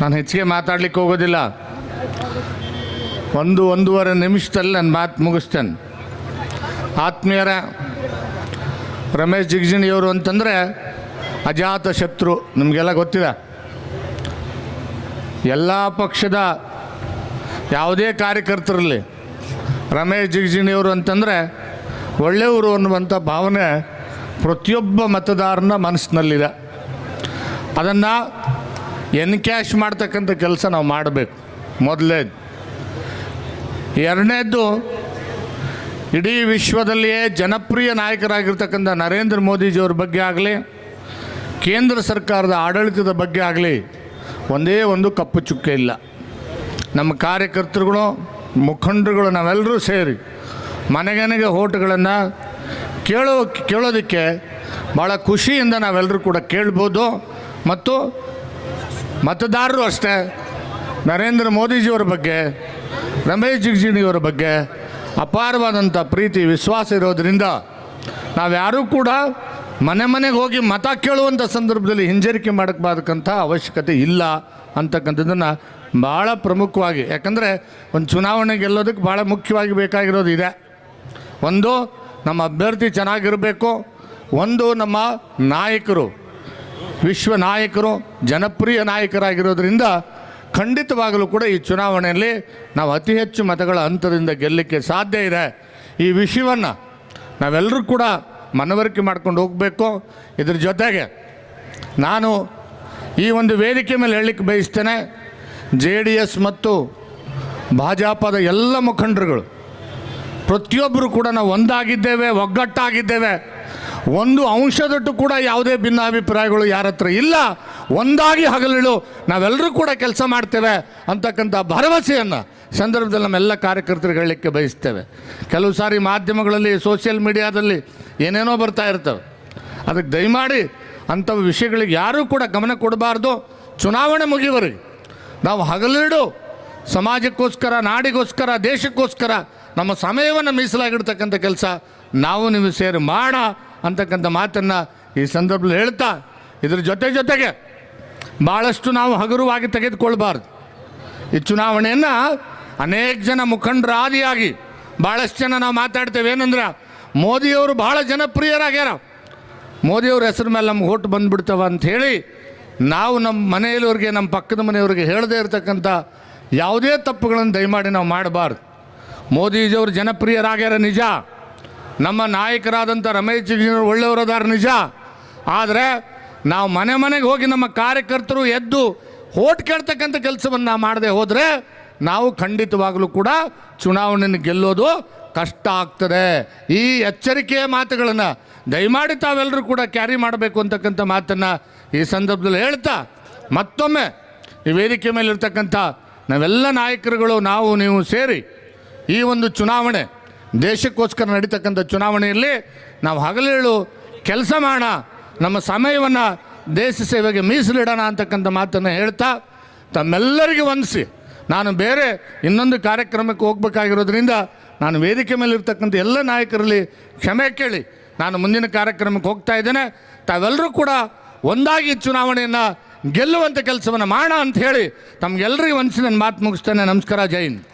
ನಾನು ಹೆಚ್ಚಿಗೆ ಮಾತಾಡ್ಲಿಕ್ಕೆ ಹೋಗೋದಿಲ್ಲ. ಒಂದು ಒಂದೂವರೆ ನಿಮಿಷದಲ್ಲಿ ನನ್ನ ಮಾತು ಮುಗಿಸ್ತೇನೆ. ಆತ್ಮೀಯರ, ರಮೇಶ್ ಜಿಗ್ಜಿಣಿಯವರು ಅಂತಂದರೆ ಅಜಾತ ಶತ್ರು, ನಿಮಗೆಲ್ಲ ಗೊತ್ತಿದೆ. ಎಲ್ಲ ಪಕ್ಷದ ಯಾವುದೇ ಕಾರ್ಯಕರ್ತರಲ್ಲಿ ರಮೇಶ್ ಜಿಗ್ಜಿಣಿಯವರು ಅಂತಂದರೆ ಒಳ್ಳೆಯವರು ಅನ್ನುವಂಥ ಭಾವನೆ ಪ್ರತಿಯೊಬ್ಬ ಮತದಾರನ ಮನಸ್ಸಿನಲ್ಲಿದೆ. ಅದನ್ನು ಎನ್ಕ್ಯಾಶ್ ಮಾಡ್ತಕ್ಕಂಥ ಕೆಲಸ ನಾವು ಮಾಡಬೇಕು. ಮೊದಲೇದು ಎರಡನೇದ್ದು, ಇಡೀ ವಿಶ್ವದಲ್ಲಿಯೇ ಜನಪ್ರಿಯ ನಾಯಕರಾಗಿರ್ತಕ್ಕಂಥ ನರೇಂದ್ರ ಮೋದಿಜಿಯವ್ರ ಬಗ್ಗೆ ಆಗಲಿ, ಕೇಂದ್ರ ಸರ್ಕಾರದ ಆಡಳಿತದ ಬಗ್ಗೆ ಆಗಲಿ ಒಂದೇ ಒಂದು ಕಪ್ಪು ಚುಕ್ಕೆ ಇಲ್ಲ. ನಮ್ಮ ಕಾರ್ಯಕರ್ತರುಗಳು, ಮುಖಂಡರುಗಳು ನಾವೆಲ್ಲರೂ ಸೇರಿ ಮನೆಗನೆಗೆ ಹೋಟುಗಳನ್ನು ಕೇಳೋ ಕೇಳೋದಕ್ಕೆ ಭಾಳ ಖುಷಿಯಿಂದ ನಾವೆಲ್ಲರೂ ಕೂಡ ಕೇಳ್ಬೋದು ಮತ್ತು ಮತದಾರರು ಅಷ್ಟೇ. ನರೇಂದ್ರ ಮೋದಿಜಿಯವರ ಬಗ್ಗೆ, ರಮೇಶ್ ಜಿಗಜಿಣಿಯವರ ಬಗ್ಗೆ ಅಪಾರವಾದಂಥ ಪ್ರೀತಿ, ವಿಶ್ವಾಸ ಇರೋದರಿಂದ ನಾವ್ಯಾರೂ ಕೂಡ ಮನೆ ಮನೆಗೆ ಹೋಗಿ ಮತ ಕೇಳುವಂಥ ಸಂದರ್ಭದಲ್ಲಿ ಹಿಂಜರಿಕೆ ಮಾಡಬಾರ್ದಕ್ಕಂಥ ಅವಶ್ಯಕತೆ ಇಲ್ಲ ಅಂತಕ್ಕಂಥದ್ದನ್ನು ಭಾಳ ಪ್ರಮುಖವಾಗಿ, ಯಾಕಂದರೆ ಒಂದು ಚುನಾವಣೆ ಗೆಲ್ಲೋದಕ್ಕೆ ಭಾಳ ಮುಖ್ಯವಾಗಿ ಬೇಕಾಗಿರೋದು ಇದೆ. ಒಂದು, ನಮ್ಮ ಅಭ್ಯರ್ಥಿ ಚೆನ್ನಾಗಿರಬೇಕು. ಒಂದು, ನಮ್ಮ ನಾಯಕರು ವಿಶ್ವ ನಾಯಕರು, ಜನಪ್ರಿಯ ನಾಯಕರಾಗಿರೋದ್ರಿಂದ ಖಂಡಿತವಾಗಲೂ ಕೂಡ ಈ ಚುನಾವಣೆಯಲ್ಲಿ ನಾವು ಅತಿ ಹೆಚ್ಚು ಮತಗಳ ಹಂತದಿಂದ ಗೆಲ್ಲಲಿಕ್ಕೆ ಸಾಧ್ಯ ಇದೆ. ಈ ವಿಷಯವನ್ನು ನಾವೆಲ್ಲರೂ ಕೂಡ ಮನವರಿಕೆ ಮಾಡ್ಕೊಂಡು ಹೋಗಬೇಕು. ಇದ್ರ ಜೊತೆಗೆ ನಾನು ಈ ಒಂದು ವೇದಿಕೆ ಮೇಲೆ ಹೇಳಲಿಕ್ಕೆ ಬಯಸ್ತೇನೆ, ಜೆ ಡಿ ಎಸ್ ಮತ್ತು ಭಾಜಪದ ಎಲ್ಲ ಮುಖಂಡರುಗಳು, ಪ್ರತಿಯೊಬ್ಬರು ಕೂಡ ನಾವು ಒಂದಾಗಿದ್ದೇವೆ, ಒಗ್ಗಟ್ಟಾಗಿದ್ದೇವೆ. ಒಂದು ಅಂಶದಟ್ಟು ಕೂಡ ಯಾವುದೇ ಭಿನ್ನಾಭಿಪ್ರಾಯಗಳು ಯಾರ ಹತ್ರ ಇಲ್ಲ. ಒಂದಾಗಿ ಹಗಲಿಳು ನಾವೆಲ್ಲರೂ ಕೂಡ ಕೆಲಸ ಮಾಡ್ತೇವೆ ಅಂತಕ್ಕಂಥ ಭರವಸೆಯನ್ನು ಸಂದರ್ಭದಲ್ಲಿ ನಮ್ಮೆಲ್ಲ ಕಾರ್ಯಕರ್ತರಿಗೆ ಹೇಳಲಿಕ್ಕೆ ಬಯಸ್ತೇವೆ. ಕೆಲವು ಸಾರಿ ಮಾಧ್ಯಮಗಳಲ್ಲಿ, ಸೋಷಿಯಲ್ ಮೀಡಿಯಾದಲ್ಲಿ ಏನೇನೋ ಬರ್ತಾ ಇರ್ತವೆ. ಅದಕ್ಕೆ ದಯಮಾಡಿ ಅಂಥ ವಿಷಯಗಳಿಗೆ ಯಾರೂ ಕೂಡ ಗಮನ ಕೊಡಬಾರ್ದು. ಚುನಾವಣೆ ಮುಗಿವರೆಗೆ ನಾವು ಹಗಲಿಡು ಸಮಾಜಕ್ಕೋಸ್ಕರ, ನಾಡಿಗೋಸ್ಕರ, ದೇಶಕ್ಕೋಸ್ಕರ ನಮ್ಮ ಸಮಯವನ್ನು ಮೀಸಲಾಗಿಡ್ತಕ್ಕಂಥ ಕೆಲಸ ನಾವು ನೀವು ಸೇರಿ ಮಾಡ. ಅಂತಕ್ಕಂಥ ಮಾತನ್ನು ಈ ಸಂದರ್ಭದಲ್ಲಿ ಹೇಳ್ತಾ ಇದ್ರ ಜೊತೆ ಜೊತೆಗೆ ಭಾಳಷ್ಟು ನಾವು ಹಗುರವಾಗಿ ತೆಗೆದುಕೊಳ್ಬಾರ್ದು. ಈ ಚುನಾವಣೆಯನ್ನು ಅನೇಕ ಜನ ಮುಖಂಡರಾದಿಯಾಗಿ ಭಾಳಷ್ಟು ಜನ ನಾವು ಮಾತಾಡ್ತೇವೆ. ಏನಂದ್ರೆ, ಮೋದಿಯವರು ಭಾಳ ಜನಪ್ರಿಯರಾಗ್ಯಾರ. ಮೋದಿಯವ್ರ ಹೆಸರು ಮೇಲೆ ನಮ್ಗೆ ಓಟ್ ಬಂದುಬಿಡ್ತವ ಅಂತ ಹೇಳಿ ನಾವು ನಮ್ಮ ಮನೆಯವ್ರಿಗೆ ನಮ್ಮ ಪಕ್ಕದ ಮನೆಯವ್ರಿಗೆ ಹೇಳದೇ ಇರತಕ್ಕಂಥ ಯಾವುದೇ ತಪ್ಪುಗಳನ್ನು ದಯಮಾಡಿ ನಾವು ಮಾಡಬಾರ್ದು. ಮೋದಿಜಿಯವರು ಜನಪ್ರಿಯರಾಗ್ಯಾರ ನಿಜ. ನಮ್ಮ ನಾಯಕರಾದಂಥ ರಮೇಶ್ ಒಳ್ಳೆಯವರು ಒಳ್ಳೆಯವರದಾರ ನಿಜ. ಆದರೆ ನಾವು ಮನೆ ಮನೆಗೆ ಹೋಗಿ ನಮ್ಮ ಕಾರ್ಯಕರ್ತರು ಎದ್ದು ಓಟ್ ಕೇಳ್ತಕ್ಕಂಥ ಕೆಲಸವನ್ನು ಮಾಡದೆ ಹೋದರೆ ನಾವು ಖಂಡಿತವಾಗಲೂ ಕೂಡ ಚುನಾವಣೆಯನ್ನು ಗೆಲ್ಲೋದು ಕಷ್ಟ ಆಗ್ತದೆ. ಈ ಎಚ್ಚರಿಕೆಯ ಮಾತುಗಳನ್ನು ದಯಮಾಡಿ ತಾವೆಲ್ಲರೂ ಕೂಡ ಕ್ಯಾರಿ ಮಾಡಬೇಕು ಅಂತಕ್ಕಂಥ ಮಾತನ್ನು ಈ ಸಂದರ್ಭದಲ್ಲಿ ಹೇಳ್ತಾ ಮತ್ತೊಮ್ಮೆ ಈ ವೇದಿಕೆ ಮೇಲೆ ಇರ್ತಕ್ಕಂಥ ನಾವೆಲ್ಲ ನಾಯಕರುಗಳು, ನಾವು, ನೀವು ಸೇರಿ ಈ ಒಂದು ಚುನಾವಣೆ ದೇಶಕ್ಕೋಸ್ಕರ ನಡೀತಕ್ಕಂಥ ಚುನಾವಣೆಯಲ್ಲಿ ನಾವು ಹಗಲೇಳು ಕೆಲಸ ಮಾಡೋಣ ನಮ್ಮ ಸಮಯವನ್ನು ದೇಶ ಸೇವೆಗೆ ಮೀಸಲಿಡೋಣ ಅಂತಕ್ಕಂಥ ಮಾತನ್ನು ಹೇಳ್ತಾ ತಮ್ಮೆಲ್ಲರಿಗೆ ವಂದಿಸಿ. ನಾನು ಬೇರೆ ಇನ್ನೊಂದು ಕಾರ್ಯಕ್ರಮಕ್ಕೆ ಹೋಗ್ಬೇಕಾಗಿರೋದ್ರಿಂದ ನಾನು ವೇದಿಕೆ ಮೇಲೆ ಇರ್ತಕ್ಕಂಥ ಎಲ್ಲ ನಾಯಕರಲ್ಲಿ ಕ್ಷಮೆ ಕೇಳಿ. ನಾನು ಮುಂದಿನ ಕಾರ್ಯಕ್ರಮಕ್ಕೆ ಹೋಗ್ತಾ ಇದ್ದೇನೆ. ತಾವೆಲ್ಲರೂ ಕೂಡ ಒಂದಾಗಿ ಚುನಾವಣೆಯನ್ನು ಗೆಲ್ಲುವಂಥ ಕೆಲಸವನ್ನು ಮಾಡೋಣ ಅಂತ ಹೇಳಿ ತಮಗೆಲ್ಲರಿಗೂ ವಂದಿಸಿ ನನ್ನ ಮಾತು ಮುಗಿಸ್ತೇನೆ. ನಮಸ್ಕಾರ ಜೈನ್